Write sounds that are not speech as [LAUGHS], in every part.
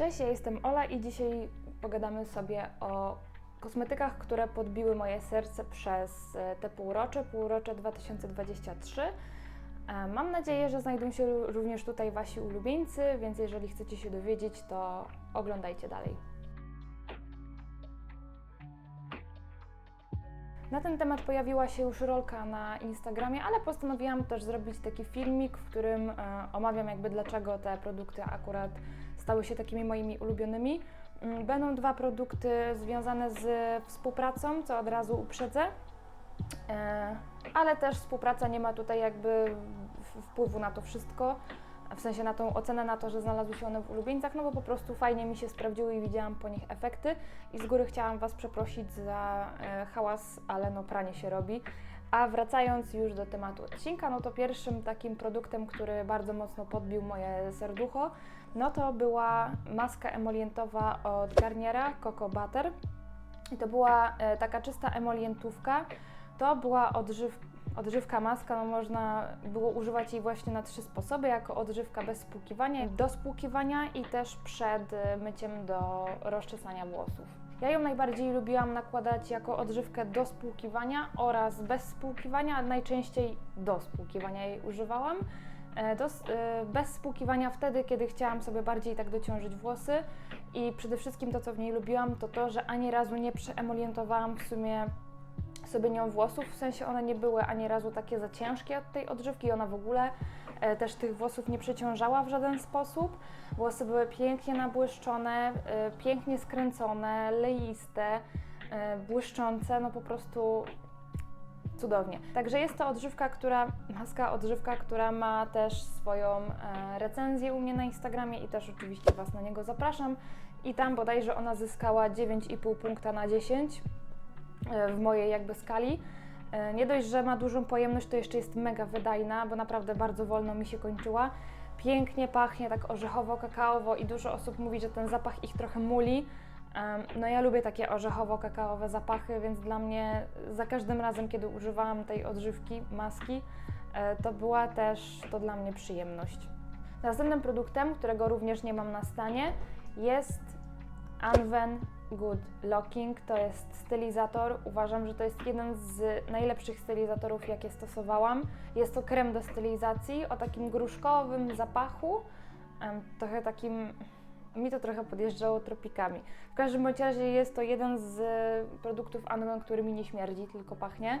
Cześć, ja jestem Ola i dzisiaj pogadamy sobie o kosmetykach, które podbiły moje serce przez e, te półrocze, półrocze 2023. E, Mam nadzieję, że znajdą się również tutaj Wasi ulubieńcy, więc jeżeli chcecie się dowiedzieć, to oglądajcie dalej. Na ten temat pojawiła się już rolka na Instagramie, ale postanowiłam też zrobić taki filmik, w którym e, omawiam jakby dlaczego te produkty akurat stały się takimi moimi ulubionymi. Mm, Będą dwa produkty związane z współpracą, co od razu uprzedzę. E, Ale też współpraca nie ma tutaj jakby wpływu na to wszystko, w sensie na tą ocenę, na to, że znalazły się one w ulubieńcach, no bo po prostu fajnie mi się sprawdziły i widziałam po nich efekty i z góry chciałam Was przeprosić za e, hałas, ale no pranie się robi. A wracając już do tematu odcinka, no to pierwszym takim produktem, który bardzo mocno podbił moje serducho, no to była maska emolientowa od Garniera Coco Butter. I to była e, taka czysta emolientówka. To była odżyw, odżywka maska, no można było używać jej właśnie na trzy sposoby, jako odżywka bez spłukiwania, do spłukiwania i też przed e, myciem do rozczesania włosów. Ja ją najbardziej lubiłam nakładać jako odżywkę do spłukiwania oraz bez spłukiwania, najczęściej do spłukiwania jej używałam. E, e, bez spłukiwania wtedy, kiedy chciałam sobie bardziej tak dociążyć włosy i przede wszystkim to, co w niej lubiłam, to to, że ani razu nie przeemolientowałam w sumie sobie nią włosów, w sensie one nie były ani razu takie za ciężkie od tej odżywki ona w ogóle e, też tych włosów nie przeciążała w żaden sposób. Włosy były pięknie nabłyszczone, pięknie skręcone, leiste, błyszczące, no po prostu cudownie. Także jest to odżywka, która, maska odżywka, która ma też swoją e, recenzję u mnie na Instagramie i też oczywiście Was na niego zapraszam. I tam bodajże ona zyskała 9,5 punkta na 10 e, w mojej jakby skali. E, Nie dość, że ma dużą pojemność, to jeszcze jest mega wydajna, bo naprawdę bardzo wolno mi się kończyła. Pięknie pachnie, tak orzechowo-kakaowo i dużo osób mówi, że ten zapach ich trochę muli. No ja lubię takie orzechowo-kakaowe zapachy, więc dla mnie za każdym razem, kiedy używałam tej odżywki, maski, e, to była też to dla mnie przyjemność. Następnym produktem, którego również nie mam na stanie, jest Anwen Good Locking. To jest stylizator. Uważam, że to jest jeden z najlepszych stylizatorów, jakie stosowałam. Jest to krem do stylizacji o takim gruszkowym zapachu, trochę takim mi to trochę podjeżdżało tropikami. W każdym razie jest to jeden z produktów Anwen, który mi nie śmierdzi, tylko pachnie.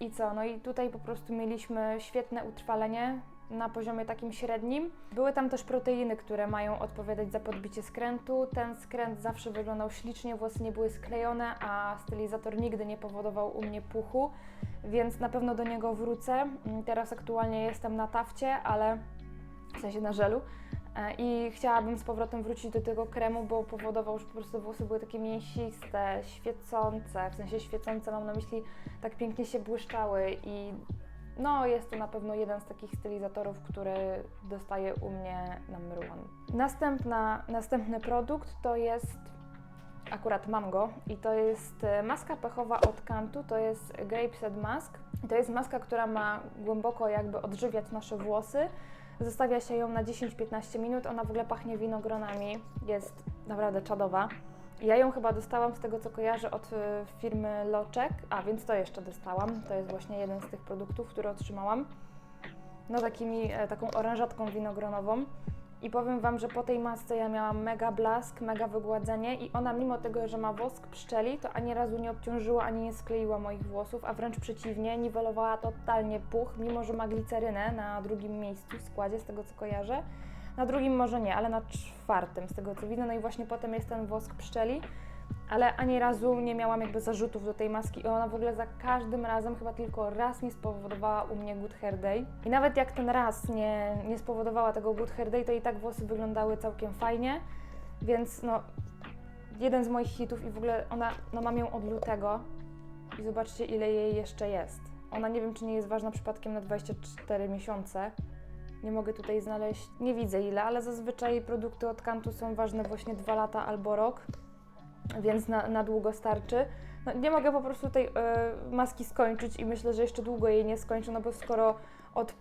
I co? No i tutaj po prostu mieliśmy świetne utrwalenie na poziomie takim średnim. Były tam też proteiny, które mają odpowiadać za podbicie skrętu. Ten skręt zawsze wyglądał ślicznie, włosy nie były sklejone, a stylizator nigdy nie powodował u mnie puchu, więc na pewno do niego wrócę. Mm, Teraz aktualnie jestem na tafcie, ale w sensie na żelu. E, I chciałabym z powrotem wrócić do tego kremu, bo powodował, że po prostu włosy były takie mięsiste, świecące, w sensie świecące mam na myśli, tak pięknie się błyszczały i no jest to na pewno jeden z takich stylizatorów, który dostaje u mnie number one. Następna, następny produkt to jest akurat mam go i to jest e, maska pechowa od Kantu, to jest Grapeseed Mask. To jest maska, która ma głęboko jakby odżywiać nasze włosy. Zostawia się ją na 10-15 minut, ona w ogóle pachnie winogronami, jest naprawdę czadowa. Ja ją chyba dostałam z tego co kojarzę od e, firmy Loczek, a więc to jeszcze dostałam. To jest właśnie jeden z tych produktów, który otrzymałam. No takimi, e, taką orężatką winogronową. I powiem Wam, że po tej masce ja miałam mega blask, mega wygładzenie i ona mimo tego, że ma wosk pszczeli, to ani razu nie obciążyła, ani nie skleiła moich włosów, a wręcz przeciwnie, niwelowała totalnie puch, mimo że ma glicerynę na drugim miejscu w składzie, z tego co kojarzę. Na drugim może nie, ale na czwartym, z tego co widzę. No i właśnie potem jest ten wosk pszczeli, ale ani razu nie miałam jakby zarzutów do tej maski i ona w ogóle za każdym razem chyba tylko raz nie spowodowała u mnie good hair day. I nawet jak ten raz nie, nie spowodowała tego good hair day, to i tak włosy wyglądały całkiem fajnie, więc no jeden z moich hitów i w ogóle ona, no mam ją od lutego i zobaczcie ile jej jeszcze jest. Ona nie wiem czy nie jest ważna przypadkiem na 24 miesiące. Nie mogę tutaj znaleźć, nie widzę ile, ale zazwyczaj produkty od Kantu są ważne właśnie 2 lata albo rok więc na, na długo starczy. No, nie mogę po prostu tej e, maski skończyć i myślę, że jeszcze długo jej nie skończę, no bo skoro od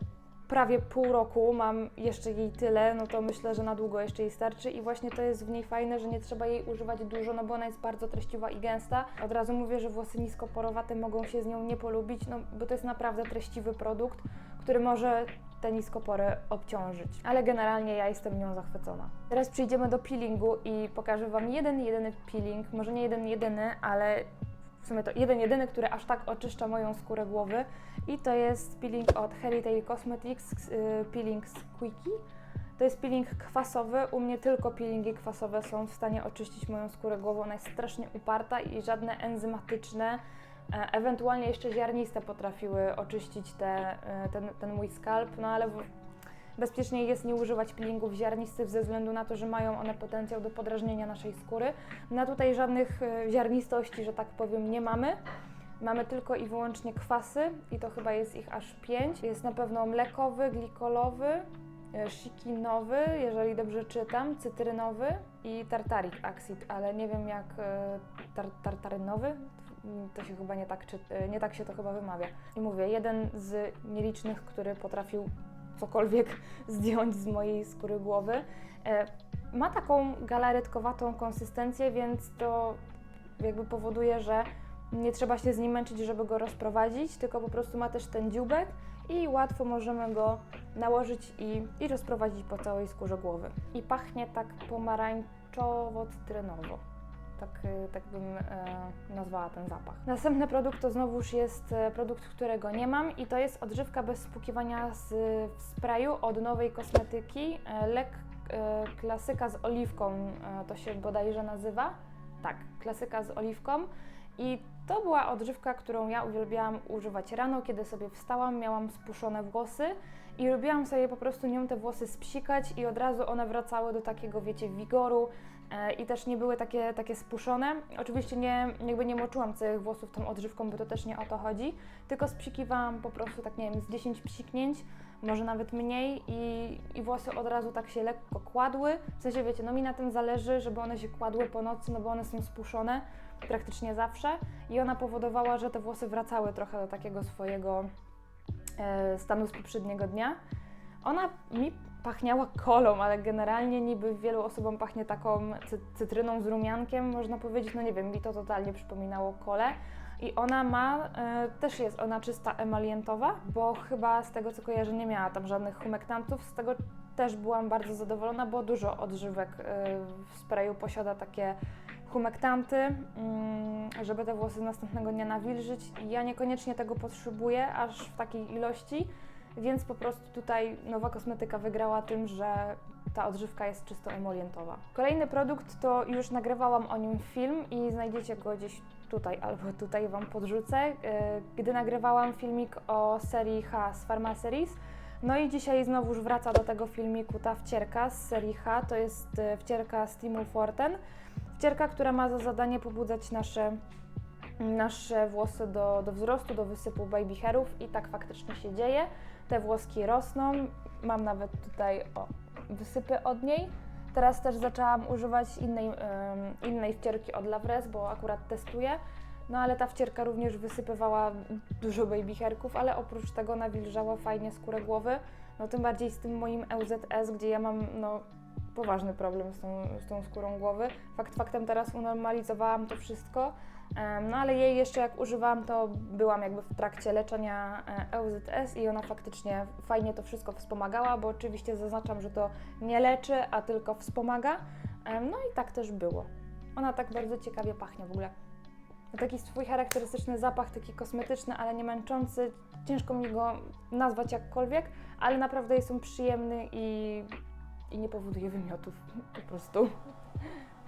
prawie pół roku, mam jeszcze jej tyle, no to myślę, że na długo jeszcze jej starczy i właśnie to jest w niej fajne, że nie trzeba jej używać dużo, no bo ona jest bardzo treściwa i gęsta. Od razu mówię, że włosy niskoporowate mogą się z nią nie polubić, no bo to jest naprawdę treściwy produkt, który może te niskopory obciążyć. Ale generalnie ja jestem nią zachwycona. Teraz przejdziemy do peelingu i pokażę Wam jeden, jedyny peeling, może nie jeden, jedyny, ale w sumie to jeden, jedyny, który aż tak oczyszcza moją skórę głowy i to jest peeling od Heritage Cosmetics, yy, peeling Squeaky. To jest peeling kwasowy, u mnie tylko peelingi kwasowe są w stanie oczyścić moją skórę głowy, ona jest strasznie uparta i żadne enzymatyczne, ewentualnie jeszcze ziarniste potrafiły oczyścić te, e, ten, ten mój skalp, no ale bezpieczniej jest nie używać peelingów ziarnistych ze względu na to, że mają one potencjał do podrażnienia naszej skóry. Na tutaj żadnych e, ziarnistości, że tak powiem, nie mamy. Mamy tylko i wyłącznie kwasy i to chyba jest ich aż pięć. Jest na pewno mlekowy, glikolowy, e, szikinowy, jeżeli dobrze czytam, cytrynowy i tartarik acid, ale nie wiem jak e, tar tartarynowy. To się chyba nie tak, czy, e, nie tak się to chyba wymawia. I mówię, jeden z nielicznych, który potrafił cokolwiek [LAUGHS] zdjąć z mojej skóry głowy. E, Ma taką galaretkowatą konsystencję, więc to jakby powoduje, że nie trzeba się z nim męczyć, żeby go rozprowadzić, tylko po prostu ma też ten dzióbek i łatwo możemy go nałożyć i, i rozprowadzić po całej skórze głowy. I pachnie tak pomarańczowo-cytrynowo. Tak, y, tak bym e, nazwała ten zapach. Następny produkt to znowuż jest e, produkt, którego nie mam i to jest odżywka bez spłukiwania z w sprayu od nowej kosmetyki. E, lek klasyka z oliwką, to się bodajże nazywa. Tak, klasyka z oliwką. I to była odżywka, którą ja uwielbiałam używać rano, kiedy sobie wstałam, miałam spuszczone włosy i lubiłam sobie po prostu nią te włosy spsikać i od razu one wracały do takiego, wiecie, wigoru e, i też nie były takie, takie spuszczone. Oczywiście nie, jakby nie moczyłam całych włosów tą odżywką, bo to też nie o to chodzi, tylko spsikiwałam po prostu tak, nie wiem, z 10 psiknięć, może nawet mniej i, i włosy od razu tak się lekko kładły. W sensie, wiecie, no mi na tym zależy, żeby one się kładły po nocy, no bo one są spuszczone praktycznie zawsze i ona powodowała, że te włosy wracały trochę do takiego swojego e, stanu z poprzedniego dnia. Ona mi pachniała kolą, ale generalnie niby wielu osobom pachnie taką cy- cytryną z rumiankiem, można powiedzieć, no nie wiem, mi to totalnie przypominało kolę. I ona ma, e, też jest ona czysta emalientowa, bo chyba z tego co kojarzę nie miała tam żadnych humektantów, z tego też byłam bardzo zadowolona, bo dużo odżywek e, w sprayu posiada takie humektanty, mm, żeby te włosy następnego dnia nawilżyć. Ja niekoniecznie tego potrzebuję aż w takiej ilości, więc po prostu tutaj nowa kosmetyka wygrała tym, że ta odżywka jest czysto emolientowa. Kolejny produkt to już nagrywałam o nim film i znajdziecie go gdzieś tutaj albo tutaj Wam podrzucę, e, gdy nagrywałam filmik o serii H z Pharma Series. No i dzisiaj znowuż wraca do tego filmiku ta wcierka z serii H, to jest e, wcierka Stimul Forten. Wcierka, która ma za zadanie pobudzać nasze, nasze włosy do, do wzrostu, do wysypu baby hairów i tak faktycznie się dzieje. Te włoski rosną, mam nawet tutaj o, wysypy od niej. Teraz też zaczęłam używać innej, em, innej wcierki od Lavres, bo akurat testuję. No ale ta wcierka również wysypywała dużo baby hairków, ale oprócz tego nawilżała fajnie skórę głowy. No tym bardziej z tym moim EUZS, gdzie ja mam no, poważny problem z tą, z tą skórą głowy. Fakt faktem teraz unormalizowałam to wszystko, no ale jej jeszcze jak używałam, to byłam jakby w trakcie leczenia e, EUZS i ona faktycznie fajnie to wszystko wspomagała, bo oczywiście zaznaczam, że to nie leczy, a tylko wspomaga. No i tak też było. Ona tak bardzo ciekawie pachnie w ogóle. Taki swój charakterystyczny zapach, taki kosmetyczny, ale nie męczący. Ciężko mi go nazwać jakkolwiek, ale naprawdę jest on przyjemny i, i nie powoduje wymiotów po prostu.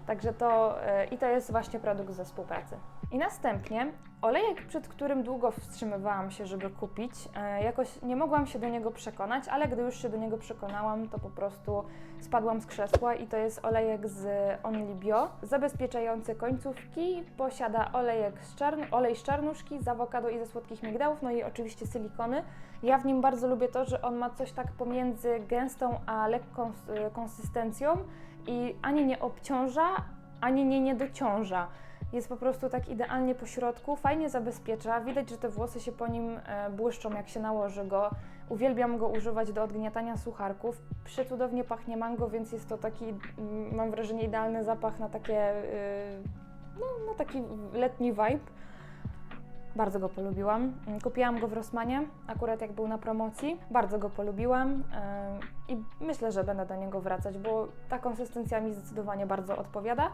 Także to e, i to jest właśnie produkt ze współpracy. I następnie olejek, przed którym długo wstrzymywałam się, żeby kupić. E, Jakoś nie mogłam się do niego przekonać, ale gdy już się do niego przekonałam, to po prostu spadłam z krzesła i to jest olejek z Only Bio, zabezpieczający końcówki, posiada olejek z czarn- olej z czarnuszki, z awokado i ze słodkich migdałów, no i oczywiście silikony. Ja w nim bardzo lubię to, że on ma coś tak pomiędzy gęstą a lekką y, konsystencją i ani nie obciąża, ani nie niedociąża. Jest po prostu tak idealnie po środku, fajnie zabezpiecza. Widać, że te włosy się po nim e, błyszczą, jak się nałoży go. Uwielbiam go używać do odgniatania sucharków. Przecudownie pachnie mango, więc jest to taki, mam wrażenie, idealny zapach na takie, y, no, na taki letni vibe. Bardzo go polubiłam. Kupiłam go w Rossmanie, akurat jak był na promocji. Bardzo go polubiłam ym, i myślę, że będę do niego wracać, bo ta konsystencja mi zdecydowanie bardzo odpowiada.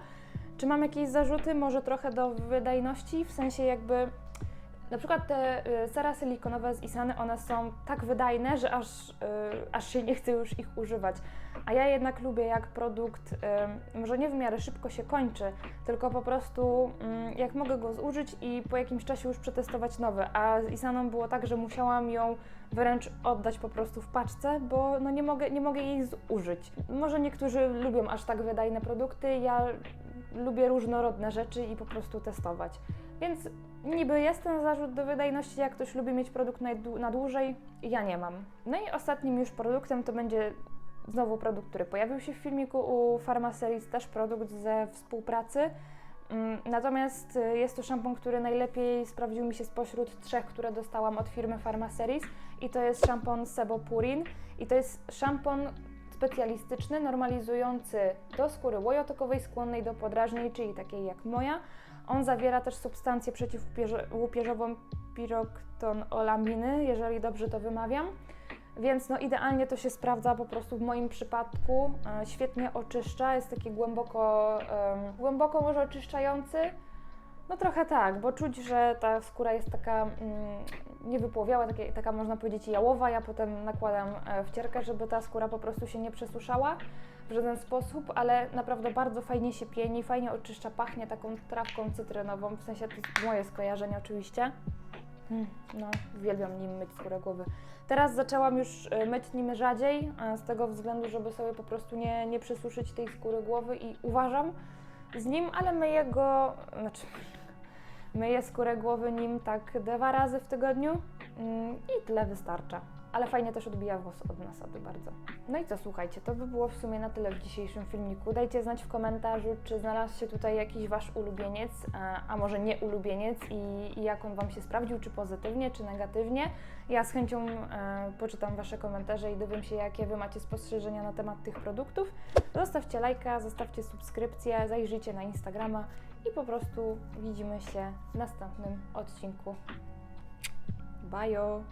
Czy mam jakieś zarzuty? Może trochę do wydajności, w sensie jakby na przykład te y, sera silikonowe z Isany, one są tak wydajne, że aż, y, aż się nie chce już ich używać. A ja jednak lubię, jak produkt y, może nie w miarę szybko się kończy, tylko po prostu mm, jak mogę go zużyć i po jakimś czasie już przetestować nowy. A z Isaną było tak, że musiałam ją wręcz oddać po prostu w paczce, bo no nie, mogę, nie mogę jej zużyć. Może niektórzy lubią aż tak wydajne produkty, ja lubię różnorodne rzeczy i po prostu testować. Więc niby jest ten zarzut do wydajności, jak ktoś lubi mieć produkt na, na dłużej, ja nie mam. No i ostatnim już produktem to będzie znowu produkt, który pojawił się w filmiku u Pharmaseries, też produkt ze współpracy. Mm, Natomiast y, jest to szampon, który najlepiej sprawdził mi się spośród trzech, które dostałam od firmy Pharmaseries i to jest szampon Sebo Purin i to jest szampon specjalistyczny, normalizujący do skóry łojotokowej skłonnej do podrażnień, czyli takiej jak moja. On zawiera też substancję przeciwłupieżową piroktonolaminy, jeżeli dobrze to wymawiam. Więc no idealnie to się sprawdza po prostu w moim przypadku. E, świetnie oczyszcza, jest taki głęboko, głęboko może oczyszczający. No trochę tak, bo czuć, że ta skóra jest taka mm, niewypłowiała, taka można powiedzieć jałowa. Ja potem nakładam e, wcierkę, żeby ta skóra po prostu się nie przesuszała w żaden sposób, ale naprawdę bardzo fajnie się pieni, fajnie oczyszcza, pachnie taką trawką cytrynową, w sensie to jest moje skojarzenie oczywiście. Mm, No, uwielbiam nim myć skórę głowy. Teraz zaczęłam już e, myć nim rzadziej, e, z tego względu, żeby sobie po prostu nie, nie przesuszyć tej skóry głowy i uważam z nim, ale myję go, znaczy myję skórę głowy nim tak dwa razy w tygodniu mm, i tyle wystarcza. Ale fajnie też odbija włos od nasady bardzo. No i co, słuchajcie, to by było w sumie na tyle w dzisiejszym filmiku. Dajcie znać w komentarzu, czy znalazł się tutaj jakiś Wasz ulubieniec, a, może nie ulubieniec i, i jak on Wam się sprawdził, czy pozytywnie, czy negatywnie. Ja z chęcią e, poczytam Wasze komentarze i dowiem się, jakie Wy macie spostrzeżenia na temat tych produktów. Zostawcie lajka, zostawcie subskrypcję, zajrzyjcie na Instagrama i po prostu widzimy się w następnym odcinku. Bajo!